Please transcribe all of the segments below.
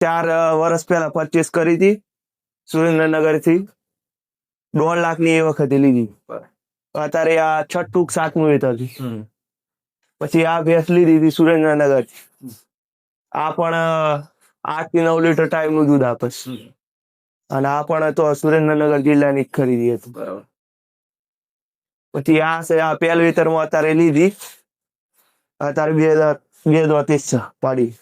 ચાર વર્ષ પહેલા પરચેસ કરી હતી. સુરેન્દ્રનગરથી દોઢ લાખની એ વખતે લીધી. અત્યારે આ છઠ્ઠું સાતમું વેતર છે પછી આ ભેંસ લીધી હતી સુરેન્દ્રનગર. આ પણ આઠથી નવ લીટર ટાઈમનું દૂધ આપે અને આ પણ તો સુરેન્દ્રનગર જિલ્લાની ખરીદી હતી. બરાબર. પછી આ છે આ પહેલ વેતરમાં અત્યારે લીધી. અત્યારે બે હજાર બે હજાર છે પાડી.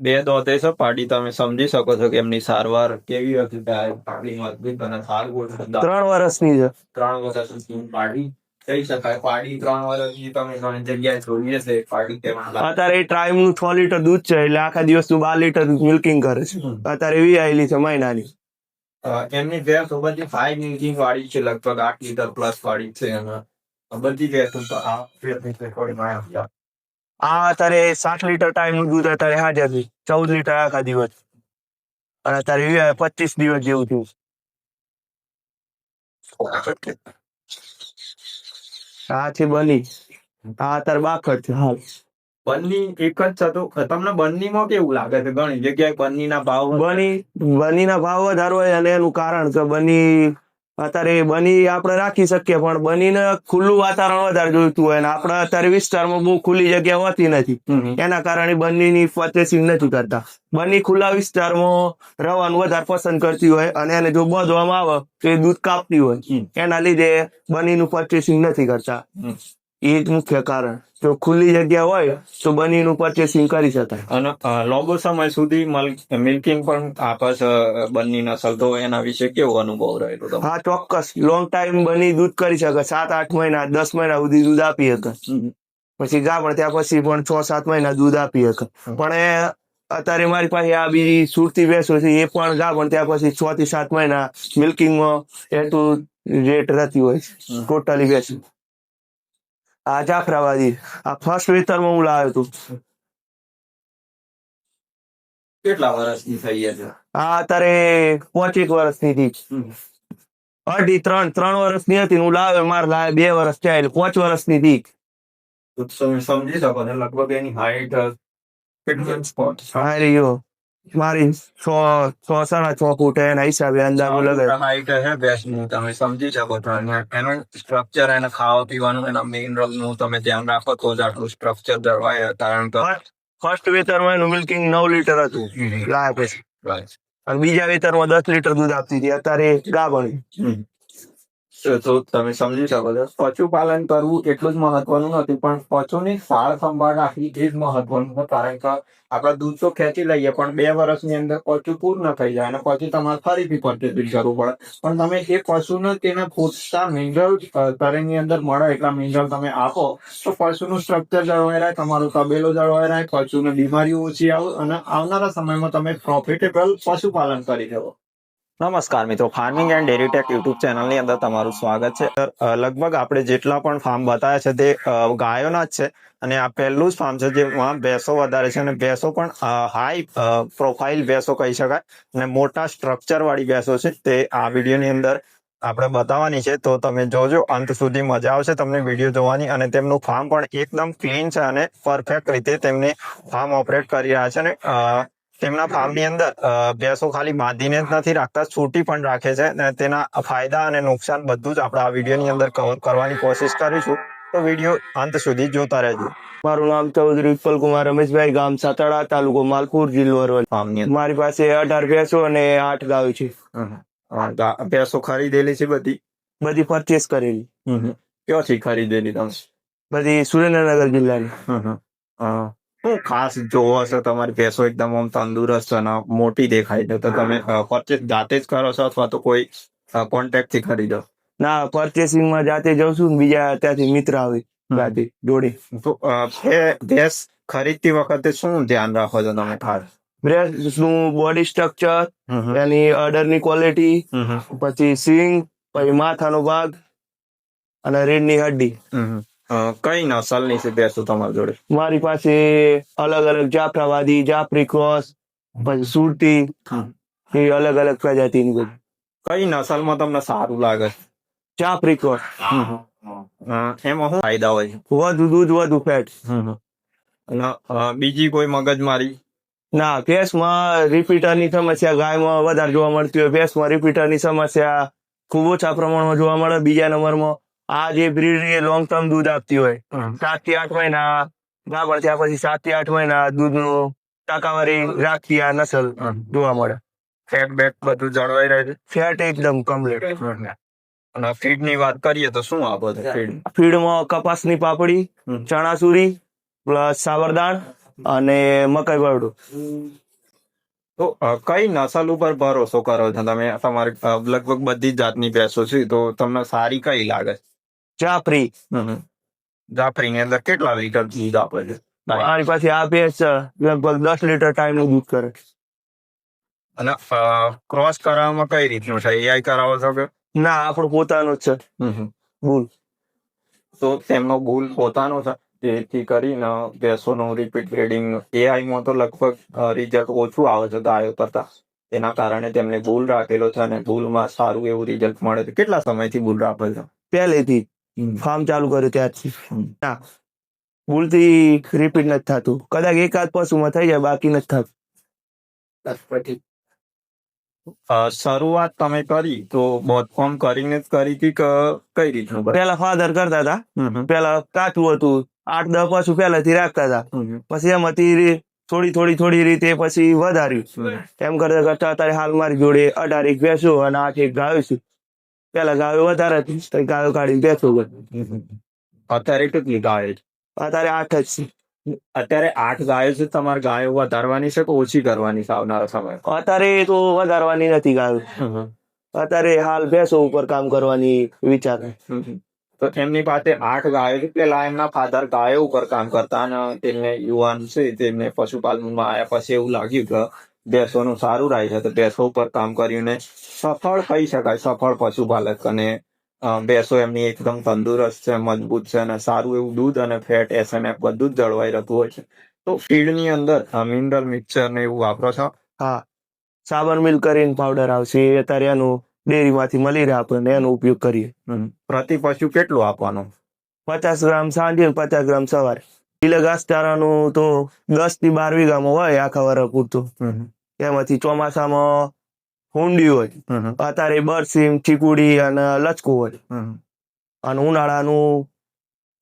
બે દોતે છે પાડી તમે સમજી શકો છો કે એમની સારવાર કેવી હતી ગાય મજબૂત અને સારું. ત્રણ વર્ષની છે. ત્રણ વર્ષ સુધી પાડી કહી શકાય. પાડી ત્રણ વર્ષની તમે ઘણી જગ્યાએ જોઈએ છે પાડી તેમાં અત્યારે ટાઈમનું છ લીટર દૂધ છે એટલે આખા દિવસનું બાર લીટર મિલ્કિંગ કરે છે. અત્યારે એવી આવેલી છે મહિનાની. એમની ભેંસ બધી ફાઈવ મિલ્કિંગ વાળી છે લગભગ આઠ લીટર પ્લસ વાળી છે અને બધી ભેંસ તો આ ભેંસ. આ અત્યારે સાત લીટર ટાઈમનું દૂધ અત્યારે હાજર છે. ચૌદ લીટર આખા દિવસ. અને અત્યારે પચીસ દિવસ જેવું થયું આ છે બની. આ અત્યારે બાખર છે હાલ. બન્ની એક જ છે તો તમને બન્નીમાં કેવું લાગે છે? ઘણી જગ્યાએ બન્નીના ભાવ બની બનીના ભાવ વધારો હોય અને એનું કારણ કે બની અત્યારે બની આપણે રાખી શકીએ પણ બનીને ખુલ્લું વાતાવરણ વધારે જોઈતું હોય અને આપણે અત્યારે વિસ્તારમાં બહુ ખુલ્લી જગ્યા હોતી નથી. એના કારણે બનીની પરચેસિંગ નથી કરતા. બની ખુલ્લા વિસ્તારમાં રહેવાનું વધારે પસંદ કરતી હોય અને એને જો બાંધવામાં આવે તો એ દૂધ કાપતી હોય. એના લીધે બનીનું પરચેસિંગ નથી કરતા. એ જ મુખ્ય કારણ. જો ખુલ્લી જગ્યા હોય તો બનીનું પરચેસિંગ કરી શકાય. અને લાંબો સમય સુધી મિલ્કિંગ પણ આપસ બનીના બંની નસલ તો એના વિશે કેવો અનુભવ રહેલો? હા ચોક્કસ. લોંગ ટાઈમ બની દૂધ કરી શકે. સાત આઠ મહિના દસ મહિના સુધી દૂધ આપી શકે. પછી ગાભણ ત્યાં પછી પણ છ સાત મહિના દૂધ આપી શકે. પણ એ અત્યારે મારી પાસે આ બીજી સુરતી ભેંસો છે એ પણ ગાભણ ત્યાં પછી છ થી સાત મહિના મિલ્કિંગમાં એટલું રેટ રહેતી હોય છે. ટોટલી ભેંસો આ જાફરાબાદી. આ ફર્સ્ટ વેતરમાં હું લાવ્યો હતું કેટલા વર્ષની થઈ છે? આ અત્યારે પોચીક વર્ષની હતી અઢી ત્રણ ત્રણ વર્ષની હતી હું લાવ્યો મારે લાવે બે વર્ષ થયા એટલે પાંચ વર્ષની હતી સમજી શકો ને લગભગ એની હાઈટ કેટલી સ્પોટ હા રહ્યો. મારી છ છ સાડા છ ફૂટ એના હિસાબે અંદાજો લગાવ્યો હાઈટ છે ભેંસની તમે સમજી શકો છો. એનું સ્ટ્રક્ચર એને ખાવા પીવાનું એના મેઇનનું તમે ધ્યાન રાખો તો જ આટલું સ્ટ્રક્ચર જળવાય. કારણ કે ફર્સ્ટ વેતરમાં એનું મિલ્કિંગ નવ લીટર હતું. લાયા પછી. અને બીજા વેતરમાં દસ લીટર દૂધ આપતી હતી. અત્યારે ગા હમ. તો તમે સમજી શકો છો. પશુપાલન કરવું એટલું જ મહત્વનું નથી, પણ પશુની સાળ સંભાળ રાખવી એ જ મહત્વનું છે, કારણ કે આપણે દૂધ ખેંચી લઈએ, પણ બે વર્ષની અંદર પશુ પૂર્ણ થઈ જાય અને પછી તમારે ફરીથી પર્ચેસિંગ કરવું પડે. પણ તમે એ પશુને તેને પૂછતા મિનરલ તરીની અંદર મળે એટલા મિનરલ તમે આપો, તો પશુનું સ્ટ્રક્ચર જળવાઈ રહે, તમારો તબેલો જળવાઈ રહે, પશુને બીમારીઓ ઓછી આવે, અને આવનારા સમયમાં તમે પ્રોફિટેબલ પશુપાલન કરી શકો. નમસ્કાર મિત્રો farming and dairy tech YouTube ચેનલની અંદર તમારું સ્વાગત છે. લગભગ આપણે જેટલા પણ ફાર્મ બતાવ્યા છે તે ગાયોના જ છે અને આ પહેલું જ ફાર્મ છે જેમાં ભેંસો વધારે છે અને ભેંસો પણ હાઈ પ્રોફાઇલ ભેંસો કહી શકાય અને મોટા સ્ટ્રક્ચર વાળી ભેંસો છે તે આ વિડીયોની અંદર આપણે બતાવવાની છે. તો તમે જોજો, અંત સુધી મજા આવશે તમને વીડિયો જોવાની અને તેમનું ફાર્મ પણ એકદમ ક્લીન છે અને પરફેક્ટ રીતે તેમને ફાર્મ ઓપરેટ કરી રહ્યા છે અને તેમના ફાર્મની અંદર ભેંસો ખાલી બાંધીને જ નથી રાખતા છૂટી પણ રાખે છે અને તેના ફાયદા અને નુકસાન બધું જ આપણે આ વિડીયોની અંદર કવર કરવાની કોશિશ કરીશું. તો વીડિયો અંત સુધી જોતા રહેજો. મારું નામ ચૌધરી વિપલ કુમાર રમેશભાઈ ગામ સાતાડા તાલુકો માલપુર જિલ્લો અરવલ્લી. મારી પાસે અઢાર ભેંસો અને આઠ ગાયો છે. ભેંસો ખરીદેલી છે બધી? બધી પરચેસ કરેલી. ક્યાંથી ખરીદેલી તમે? બધી સુરેન્દ્રનગર જિલ્લાની. શું ખાસ જોવો છો તમારી ભેંસો એકદમ આમ તંદુરસ્ત અને મોટી દેખાય છે. તો તમે પરચેસ જાતે જ કરો છો અથવા તો કોઈ કોન્ટેક્ટથી ખરીદો? ના પરચેસિંગમાં જાતે જઉં છું બીજા ત્યાંથી મિત્ર આવે ગાડી જોડી. તો ભેંસ ખરીદતી વખતે શું ધ્યાન રાખો છો તમે ખાસ? બ્રેસનું બોડી સ્ટ્રક્ચર એની અડરની ક્વોલિટી પછી સિંગ પછી માથાનો ભાગ અને રેડની હડ્ડી કઈ નસલની છે ભેંસો તમારી જોડે? મારી પાસે અલગ અલગ જાફરાવાદી જાફરી ક્રોસ પછી સુરતી. એ અલગ અલગ પ્રજાતિની બધી. કઈ નસલમાં તમને સારું લાગે? જાફરી ક્રોસ એમાં શું ફાયદા હોય છે? વધુ દૂધ વધુ ફેટ. બીજી કોઈ મગજમારી? ના ભેંસમાં રિપીટરની સમસ્યા ગાયમાં વધારે જોવા મળતી હોય. ભેંસમાં રિપીટરની સમસ્યા ખૂબ ઓછા પ્રમાણમાં જોવા મળે. બીજા નંબરમાં આ જે બ્રીડ લોંગ ટર્મ દૂધ આપતી હોય. સાતથી આઠ મહિના ગાભણ થયા પછી સાતથી આઠ મહિના દૂધનું ટકાવારી રાખતી આ નસલ જોવા મળે. ફેટ બેટ બધું જળવાઈ રહે છે? ફેટ એકદમ કમ્પ્લીટ અને ફીડની વાત કરીએ તો શું આપો બધું ફીડ ફીડમાં કપાસની પાપડી. ચણાસુરી પ્લસ સાવરદાણ અને મકાઈ બરડું. તો કઈ નસલ ઉપર ભરોસો કરો છો તમે? તમારી લગભગ બધી જાતની ભેંસો છે તો તમને સારી કઈ લાગે? જાફરી જાફરી ની અંદર કેટલા લીટર દૂધ આપે છે? મારી પાસે આ ભેંસ લગભગ દસ લીટર ટાઈમનું દૂધ કરે. અને ક્રોસ કરાવવામાં કઈ રીતનું છે? એઆઈ કરાવો છો કે? ના આપણું પોતાનું જ છે. ભૂલ. તો તેમનો ભૂલ પોતાનો છે? જેથી કરીને ભેંસોનું રિપીટ બ્રીડિંગ એઆઈ માં તો લગભગ રિઝલ્ટ ઓછું આવે છે ગાયો કરતા. એના કારણે તેમને ભૂલ રાખેલો છે અને ભૂલમાં સારું એવું રિઝલ્ટ મળે છે. કેટલા સમયથી ભૂલ રાખે છે? પહેલેથી ફાર્મ ચાલુ કર્યું ત્યારથી. ના. ભૂલથી રિપીટ નથી થતું. કદાચ એકાદ પશુમાં થઈ જાય બાકી નથી થતું. શરૂઆત તમે કરી તો બોધફોર્મ કરીને જ કરી હતી કે કઈ રીતનું પેલા ફાધર કરતા હતા. પેલા કાચું હતું. આઠ દસ પશુ પહેલાથી રાખતા હતા. પછી એમાંથી હતી થોડી થોડી થોડી રીતે પછી વધાર્યું. એમ કરતા કરતા અત્યારે હાલ મારી જોડે અઢાર એક ભેંસો અને આઠ એક ગાયો છે. પેલા ગાયો વધારે હતી ગાયો કાઢી બેઠો કરી અત્યારે કેટલી ગાયો છે? અત્યારે આઠ જ છે. અત્યારે આઠ ગાયો છે તમારે ગાયો વધારવાની છે કે ઓછી કરવાની છે આવનારા સમય? અત્યારે તો વધારવાની નથી ગાયો. અત્યારે હાલ ભેંસો ઉપર કામ કરવાની વિચાર તો એમની પાસે આઠ ગાયો છે પેલા એમના ફાધર ગાયો ઉપર કામ કરતા અને તેમને યુવાન છે તેમને પશુપાલનમાં આવ્યા પછી એવું લાગ્યું કે ભેંસોનું સારું રહે છે તો ભેંસો ઉપર કામ કરીને સફળ કહી શકાય સફળ પશુપાલક અને ભેંસો એમની એકદમ તંદુરસ્ત છે મજબૂત છે અને સારું એવું દૂધ અને ફેટ એસએનએફ બધું જ જળવાઈ રહેતું હોય છે. તો ફીડની અંદર મિનરલ મિક્સર ને એવું વાપરો છો? હા. સાબર મિલ્ક કરીને પાવડર આવશે એ અત્યારે એનું ડેરીમાંથી મળી રહે આપણને એનો ઉપયોગ કરીએ. પ્રતિ પશુ કેટલું આપવાનું? પચાસ ગ્રામ સાંજે પચાસ ગ્રામ સવારે. લીલા ઘાસચારાનું તો દસથી બાર વીઘામાં હોય આખા વરસ પૂરતું. એમાંથી ચોમાસામાં હુંડી હોય અત્યારે બરસીમ ચીકુડી અને લચકું હોય. અને ઉનાળાનું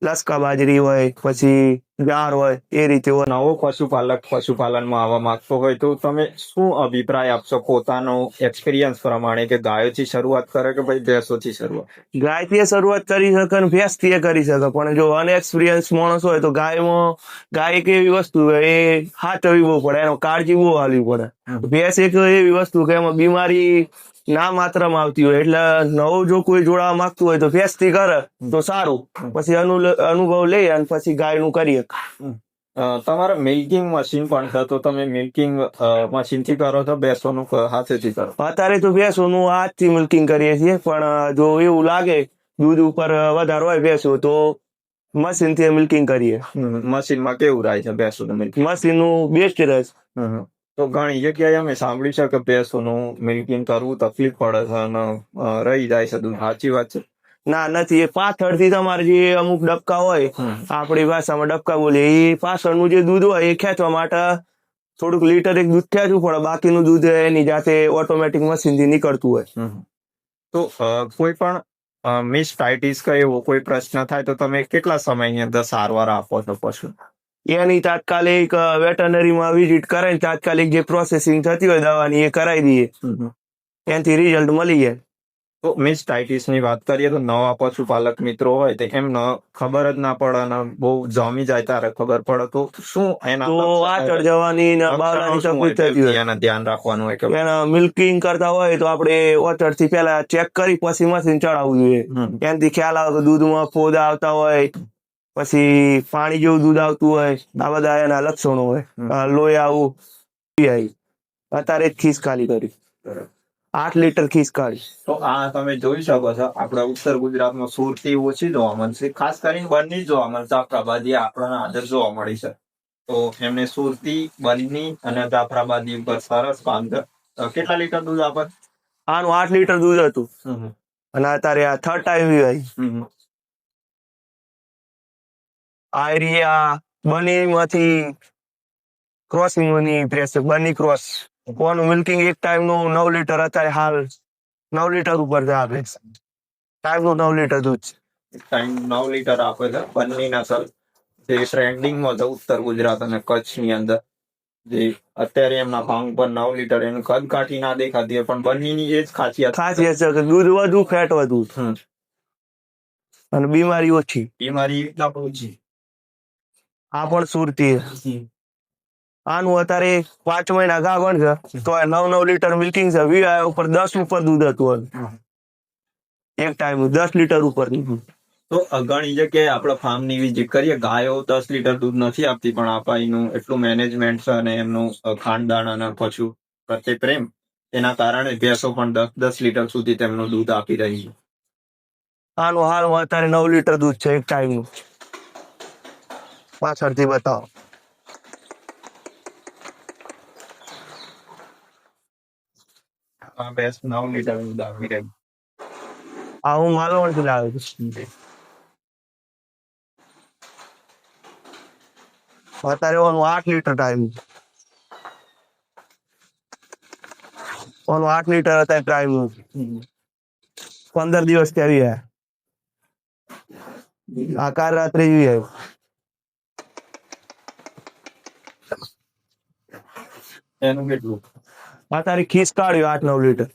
લસકા બાજરી હોય પછી ગાર હોય એ રીતે નવો પશુપાલક પશુપાલનમાં આવવા માંગતો હોય તો તમે શું અભિપ્રાય આપશો પોતાનો એક્સપિરિયન્સ પ્રમાણે કે ગાયોથી શરૂઆત કરે કે ભાઈ ભેંસોથી શરૂઆત? ગાયથી શરૂઆત કરી શકે અને ભેંસથી કરી શકે પણ જો અનએક્સપિરિયન્સ માણસ હોય તો ગાયમાં ગાય એક એવી વસ્તુ એ હાચવવી બહુ પડે એનો કાળજી બહુ હાલવી પડે. ભેંસ એક એવી વસ્તુ કે એમાં બીમારી ના માત્રામાં આવતી હોય એટલે નવું જો કોઈ જોડાવા માંગતું હોય તો ભેંસથી કરે તો સારું. પછી અનુભવ લઈ અને પછી ગાયનું કરીએ તમારા મિલ્કિંગ મશીન પણ છે તો તમે મિલ્કિંગ મશીનથી કરો છો બેસોનું હાથેથી કરો? અત્યારે તો ભેંસોનું હાથથી મિલ્કિંગ કરીએ છીએ પણ જો એવું લાગે દૂધ ઉપર વધારે હોય ભેંસો તો મશીનથી મિલ્કિંગ કરીએ. મશીનમાં કેવું રહે છે ભેંસોનું મિલ્કિંગ? મશીનનું બેસ્ટ રહેશે તો ઘણી જગ્યાએ અમે સાંભળ્યું છે કે ભેંસોનું મિલ્કિંગ કરવું તકલીફ પડે છે અને રહી જાય છે દૂધ. સાચી વાત છે. ના નથી. એ પાછળથી તમારે જે અમુક ડબકા હોય આપણી ભાષામાં ડબકા બોલીએ એ પાછળનું જે દૂધ હોય એ ખેંચવા માટે થોડુંક લીટર એક દૂધ ખેંચવું પડે. બાકીનું દૂધ એની જાતે ઓટોમેટિક મશીનથી નીકળતું હોય. તો કોઈ પણ મિસ ટાઇટિસ કે એવો કોઈ પ્રશ્ન થાય તો તમે કેટલા સમયની અંદર સારવાર આપો છો પશુ એની તાત્કાલિક વેટરનરીમાં વિઝિટ કરાવીને તાત્કાલિક જે પ્રોસેસિંગ થતી હોય દવાની એ કરાવી દઈએ. એનાથી રિઝલ્ટ મળી જાય. તો મિસ ટાઇટિસની વાત કરીએ તો નવા પશુપાલક મિત્રો હોય તો એમને ખબર જ ના પડે અને બહુ જમી જાય તારે ખબર પડે. તો શું એના તો આચળ જવાની ને બાવલાની તકલીફ થતી હોય? એના ધ્યાન રાખવાનું હોય કે એના મિલ્કિંગ કરતા હોય તો આપણે ઓચરથી પેલા ચેક કરી પછી મશીન ચડાવવું જોઈએ. એનાથી ખ્યાલ આવે કે દૂધમાં ફોદા આવતા હોય. પછી પાણી જેવું દૂધ આવતું હોય આ બધા એના લક્ષણો હોય. લોહી આવું પી આવી અત્યારે ખીસ ખાલી કરી. આઠ લીટર ખીસ કાઢી તો આ તમે જોઈ શકો છો આપણા ઉત્તર ગુજરાતમાં સુરતી ઓછી જોવા મળશે. ખાસ કરીને બની જોવા મળશે. જાફરાબાદી આપણને આદર જોવા મળી છે. તો એમને સુરતી બની અને જાફરાબાદી ઉપર સરસ કામ છે કેટલા લીટર દૂધ આપે? આનું આઠ લીટર દૂધ હતું. અને અત્યારે આ થર્ડ ટાઈમ આવી આ એરિયા બનીમાંથી ક્રોસિંગની પ્રેસ બની ક્રોસ કોનું મિલ્કિંગ એક ટાઈમનું નવ લીટર અત્યારે હાલ નવ લીટર ઉપર છે. આપે ટાઈમનું નવ લીટર દૂધ છે. ટાઈમ નવ લીટર આપે છે બંની નસલ જે ટ્રેન્ડિંગમાં છે ઉત્તર ગુજરાત અને કચ્છની અંદર. જે અત્યારે એમના ભાંગ પર નવ લીટર એનું કદ કાઠી ના દેખાતી હોય પણ બંનીની એ જ ખાસિયત ખાસિયત છે કે દૂધ વધુ ફેટ વધુ. અને બીમારી ઓછી. બીમારી ઓછી આ પણ સુરતી આનું અત્યારે પાંચ મહિના ગાગણ છે. તો નવ નવ લીટર મિલ્કિંગ છે. વીઆઈ ઉપર દસ ઉપર દૂધ હતું એક ટાઈમ દસ લીટર ઉપર. તો ઘણી જગ્યાએ આપણે ફાર્મની વિઝિટ કરીએ. ગાયો દસ લીટર દૂધ નથી આપતી પણ આપાઈનું એટલું મેનેજમેન્ટ છે અને એમનું ખાનદાન અને પશુ પ્રત્યે પ્રેમ એના કારણે ભેંસો પણ દસ દસ લીટર સુધી તેમનું દૂધ આપી રહી છે. આનું હાલ અત્યારે નવ લીટર દૂધ છે એક ટાઈમ નું પાછળથી બતાવો આ ભેંસ નવ લીટર દૂધ આપી રહી આ હું માલવણથી લાવ્યો છું અત્યારે ઓનું આઠ લીટર ટાઈમ ઓનું આઠ લીટર અત્યારે ટાઈમ પંદર દિવસ કેવી હે આ કાલ રાત્રે જોઈ આવ્યો એનું કેટલું? અત્યારે ખીસ કાઢ્યો આઠ નવ લીટર.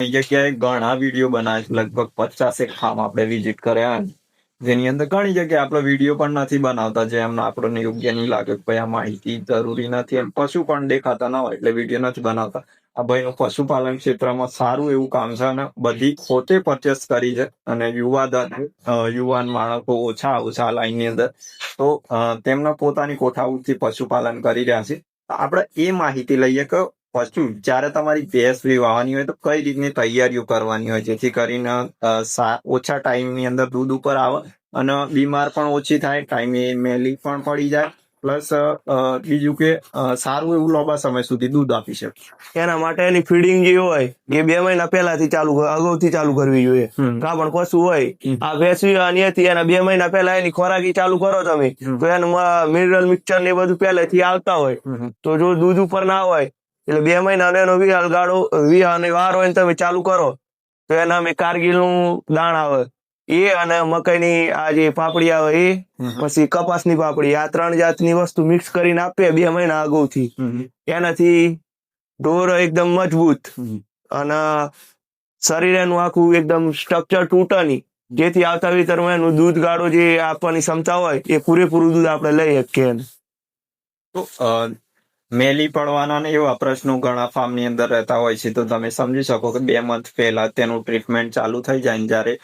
એ જગ્યાએ ઘણા વીડિયો બનાવે લગભગ પચાસેક ફાર્મ આપણે વિઝિટ કર્યા જેની અંદર ઘણી જગ્યાએ આપણે વીડિયો પણ નથી બનાવતા જે એમને આપણને યોગ્ય નહીં લાગે કે ભાઈ આ માહિતી જરૂરી નથી એમ. પશુ પણ દેખાતા ના હોય એટલે વીડિયો નથી બનાવતા. આ ભાઈનું પશુપાલન ક્ષેત્રમાં સારું એવું કામ છે અને બધી પોતે પરચેસ કરી છે. અને યુવાધન અ, યુવાન માણસો ઓછા ઓછા લાઈનની અંદર. તો તેમના પોતાની કોઠાઉથી પશુપાલન કરી રહ્યા છે. આપણે એ માહિતી લઈએ કે પશુ જ્યારે તમારી ભેંસ વિવાહવાની હોય તો કઈ રીતની તૈયારીઓ કરવાની હોય? જેથી કરીને ઓછા ટાઈમની અંદર દૂધ ઉપર આવે અને બીમાર પણ ઓછી થાય, ટાઈમે મેલી પણ પડી જાય. પ્લસ બીજું કે સારું એવું લાંબા સમય સુધી દૂધ આપી શકે એના માટે એની ફીડિંગ જે હોય એ બે મહિના પહેલાથી ચાલુ કર- અગાઉથી ચાલુ કરવી જોઈએ. કાપણ પશુ હોય આ વેસવી હતી એના બે મહિના પહેલા એની ખોરાકી ચાલુ કરો તમે. તો એનું મિનરલ મિક્સર ને એ બધું પહેલેથી આવતા હોય. તો જો દૂધ ઉપર ના હોય એટલે બે મહિના એનો વિહાલ ગાળો વિહાને વાર હોય ને તમે ચાલુ કરો તો એના અમે કારગિલનું દાણ આવે. એ અને મકાઈની આ જે પાપડી આવે એ પછી કપાસની પાપડી આ ત્રણ જાતની વસ્તુ મિક્સ કરીને આપીએ બે મહિના અગાઉથી. એનાથી ઢોર એકદમ મજબૂત અને શરીર એનું આખું એકદમ સ્ટ્રક્ચર તૂટે નહીં જેથી આવતા વિતરમાં એનું દૂધ ગાળો જે આપવાની ક્ષમતા હોય એ પૂરેપૂરું દૂધ આપણે લઈ શકીએ તો મેલી પડવાના ને એવા પ્રશ્નો ઘણા ફાર્મની અંદર રહેતા હોય છે. તો તમે સમજી શકો કે બે મંથ પહેલા તેનું ટ્રીટમેન્ટ ચાલુ થઈ જાય ને જ્યારે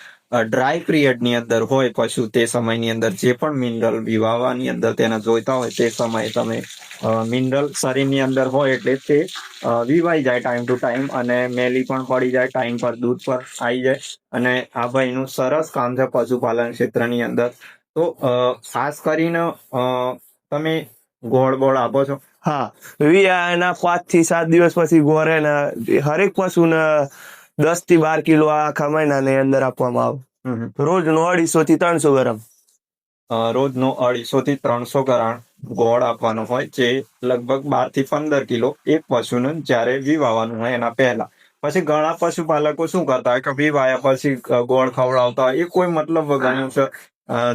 ડ્રાય પિરિયડની અંદર હોય પશુ તે સમયની અંદર જે પણ મિનરલ વિવાહની અંદર તેને જોઈતા હોય તે સમયે તમે મિનરલ શરીરની અંદર હોય એટલે તે વિવાઈ જાય ટાઈમ ટુ ટાઈમ અને મેલી પણ પડી જાય ટાઈમ પર દૂધ પર આવી જાય અને આ ભાઈનું સરસ કામ છે પશુપાલન ક્ષેત્રની અંદર. તો ખાસ કરીને તમે ગોળ બોળ આપો છો? હા. એના પાંચથી સાત દિવસ પછી ગોરે હરેક પશુને દસથી બાર કિલો આખા મહિનાની અંદર આપવામાં આવે. રોજ નો અઢીસો થી ત્રણસો ગ્રામ. અ, રોજનો અઢીસો થી ત્રણસો ગ્રામ ગોળ આપવાનો હોય જે લગભગ બારથી પંદર કિલો એક પશુને જ્યારે વીવાવાનું હોય એના પહેલા. પછી ઘણા પશુપાલકો શું કરતા હોય કે વીવાયા પછી ગોળ ખવડાવતા હોય. એ કોઈ મતલબ વગરનું છે.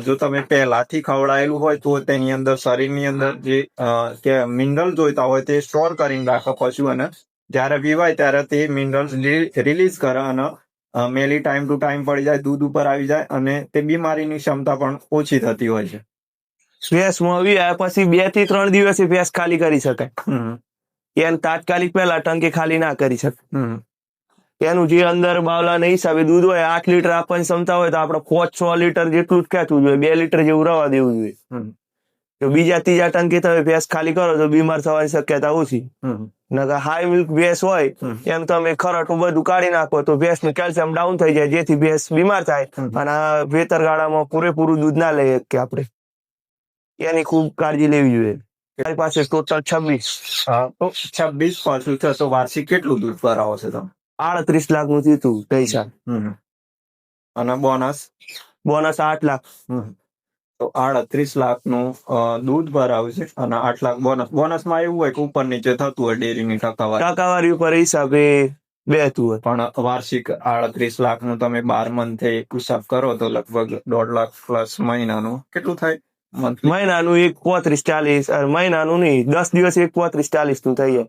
જો તમે પહેલાથી ખવડાયેલું હોય તો તેની અંદર શરીરની અંદર જે કે મિનરલ જોઈતા હોય તે સ્ટોર કરીને રાખે પશુ અને જ્યારે પીવાય ત્યારે તે મિનરલ્સ રિલીઝ કરે અને મેલી ટાઈમ ટુ ટાઈમ પડી જાય દૂધ ઉપર આવી જાય અને તે બીમારીની ક્ષમતા પણ ઓછી થતી હોય છે. ભેંસમાં વી પછી બેથી ત્રણ દિવસે ભેંસ ખાલી કરી શકાય. એને તાત્કાલિક પહેલા ટંકી ખાલી ના કરી શકે એનું જે અંદર બાવલાના હિસાબે દૂધ હોય આઠ લીટર આપવાની ક્ષમતા હોય તો આપણે પાંચ છ લીટર જેટલું જ ખેંચવું જોઈએ બે લીટર જેવું રવા દેવું જોઈએ. જો તો બીજા ત્રીજા ટંકી તમે ભેંસ ખાલી કરો તો બીમાર થવાની શક્યતા ઓછી. નકર હાઈ મિલ્ક ભેંસ હોય એમ તમે ખરટું બધું કાઢી નાખો તો ભેંસનું કેલ્શિયમ ડાઉન થઈ જાય જેથી ભેંસ બીમાર થાય. અને વેતર ગાળામાં પૂરેપૂરું દૂધ ના લઈએ કે આપણે. એની ખૂબ કાળજી લેવી જોઈએ. મારી પાસે ટોટલ છવ્વીસ. તો છવ્વીસ પશુ છે તો વાર્ષિક કેટલું દૂધ ભરાવો છે તમે? આડત્રીસ લાખનું થયું પૈસા અને બોનસ બોનસ આઠ લાખ. આડત્રીસ લાખનું દૂધ ભરાવું છે અને આઠ લાખ બોનસ બોનસમાં એવું હોય કે ઉપર નીચે થતું હોય ડેરીની ટકાવારી ટકાવારી ઉપર હિસાબે બેતું હોય. પણ વાર્ષિક આડત્રીસ લાખનું તમે બાર મંથે હિસાબ કરો તો લગભગ દોઢ લાખ પ્લસ મહિનાનું. કેટલું થાય? મહિનાનું એક પોત્રીસ ચાલીસ મહિનાનું નહીં દસ દિવસ એક પોત્રીસ ચાલીસનું થઈ જાય.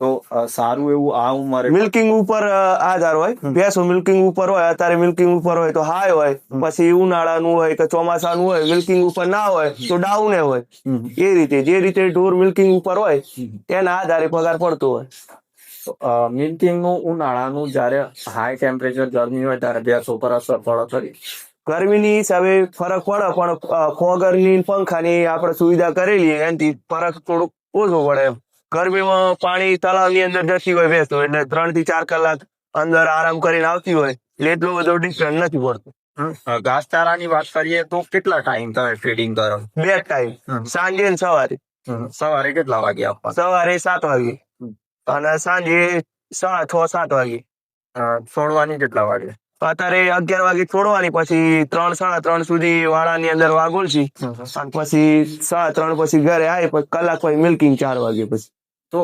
તો સારું એવું આ ઉંમરે મિલ્કિંગ ઉપર આધાર હોય. ભેંસો મિલ્કિંગ ઉપર હોય અત્યારે મિલ્કિંગ ઉપર હોય તો હાઈ હોય. પછી ઉનાળાનું હોય કે ચોમાસાનું હોય મિલ્કિંગ ઉપર ના હોય તો ડાઉન હોય. એ રીતે જે રીતે ઢોર મિલ્કિંગ ઉપર હોય. તેના આધારે પગાર પડતો હોય. મિલ્કિંગનું ઉનાળાનું જ્યારે હાઈ ટેમ્પરેચર ગરમી હોય ત્યારે ભેંસો પર અસર પડે ખરી? ગરમીની હિસાબે ફરક પડે પણ ફોગરની પંખાની આપણે સુવિધા કરેલી એનાથી ફરક થોડુંક ઓછો પડે એમ. ગરમીમાં પાણી તળાવની અંદર જતી હોય ભેંસો એટલે ત્રણથી ચાર કલાક અંદર આરામ કરીને આવતી હોય એટલે એટલો બધો ડિફરન્સ નથી પડતો. ઘાસચારાની વાત કરીએ તો કેટલા ટાઈમ તમે ફીડિંગ કરો? બે ટાઈમ સાંજે ને સવારે. સવારે કેટલા વાગે આપવા સવારે સાત વાગે. અને સાંજે સાડા છ સાત વાગે. છોડવાની કેટલા વાગે? અત્યારે અગિયાર વાગે છોડવાની પછી ત્રણ સાડા ત્રણ સુધી વાળાની અંદર વાગોલ છે. પછી સાડા ત્રણ પછી ઘરે આવી પછી કલાક પછી મિલ્કિંગ ચાર વાગે પછી. તો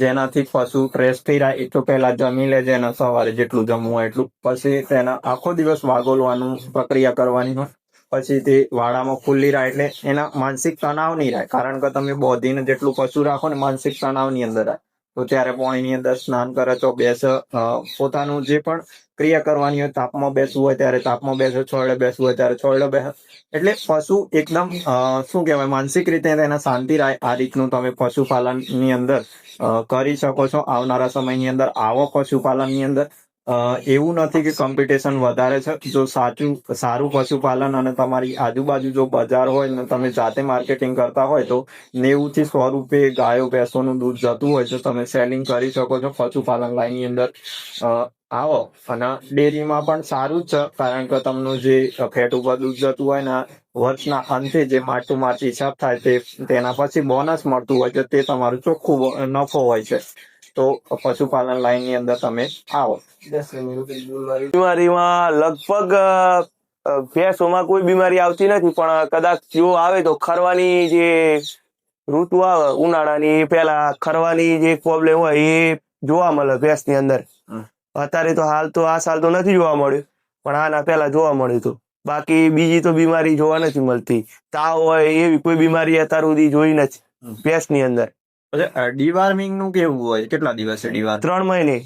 જેનાથી પશુ ફ્રેશ થઈ રહ્યા, એ તો પહેલા જમી લે છે સવારે જેટલું જમવું હોય એટલું. પછી તેના આખો દિવસ વાગોલવાનું પ્રક્રિયા કરવાની હોય. પછી તે વાડામાં ખુલ્લી રહે એટલે એના માનસિક તણાવ નહીં રહે. કારણ કે તમે બોધીને જેટલું પશુ રાખો ને માનસિક તણાવની અંદર રહે. તો ત્યારે પાણીની અંદર સ્નાન કરે તો બેસ પોતાનું જે પણ ક્રિયા કરવાની હોય, તાપમાં બેસવું હોય ત્યારે તાપમાં બેસે, છોડે બેસવું હોય ત્યારે છોડે બેસે. એટલે પશુ એકદમ શું કહેવાય, માનસિક રીતે તેના શાંતિ રહે. આ રીતનું તમે પશુપાલનની અંદર કરી શકો છો. આવનારા સમયની અંદર આવો પશુપાલનની અંદર. એવું નથી કે કોમ્પિટિશન વધારે છે. જો સાચું, સારું પશુપાલન અને તમારી આજુબાજુ જો બજાર હોય ને તમે જાતે માર્કેટિંગ કરતા હોય તો નેવું થી સો રૂપિયે ગાયો, ભેંસોનું દૂધ જતું હોય તો તમે સેલિંગ કરી શકો છો પશુપાલન લાઈનની અંદર. આવો. અને ડેરીમાં પણ સારું જ છે. કારણ કે તમનું જે ફેટ ઉપર દૂધ જતું હોય ને વર્ષના અંતે જે માટું માટી હિસાબ થાય તે, તેના પછી બોનસ મળતું હોય છે. તે તમારું ચોખ્ખું નફો હોય છે. તો પશુપાલન લાઈનની અંદર તમે આવો. બીમારીમાં લગભગ ભેંસોમાં કોઈ બીમારી આવતી નથી પણ કદાચ જો આવે તો ખરવાની જે ઋતુ આવે ઉનાળાની પેલા ખરવાની જે પ્રોબ્લેમ હોય એ જોવા મળે ભેંસની અંદર. અત્યારે તો હાલ તો આ સાલ તો નથી જોવા મળ્યું પણ આના પેલા જોવા મળ્યું હતું. બાકી બીજી તો બીમારી જોવા નથી મળતી. તાવ હોય એવી કોઈ બીમારી અત્યાર સુધી જોઈ નથી. ભેંસની અંદર. ડીવાર્મિંગનું કેવું હોય? કેટલા દિવસે ડીવાર ત્રણ મહિને.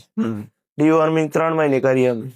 ડિવોર્મિંગ ત્રણ મહિને કરી અમે.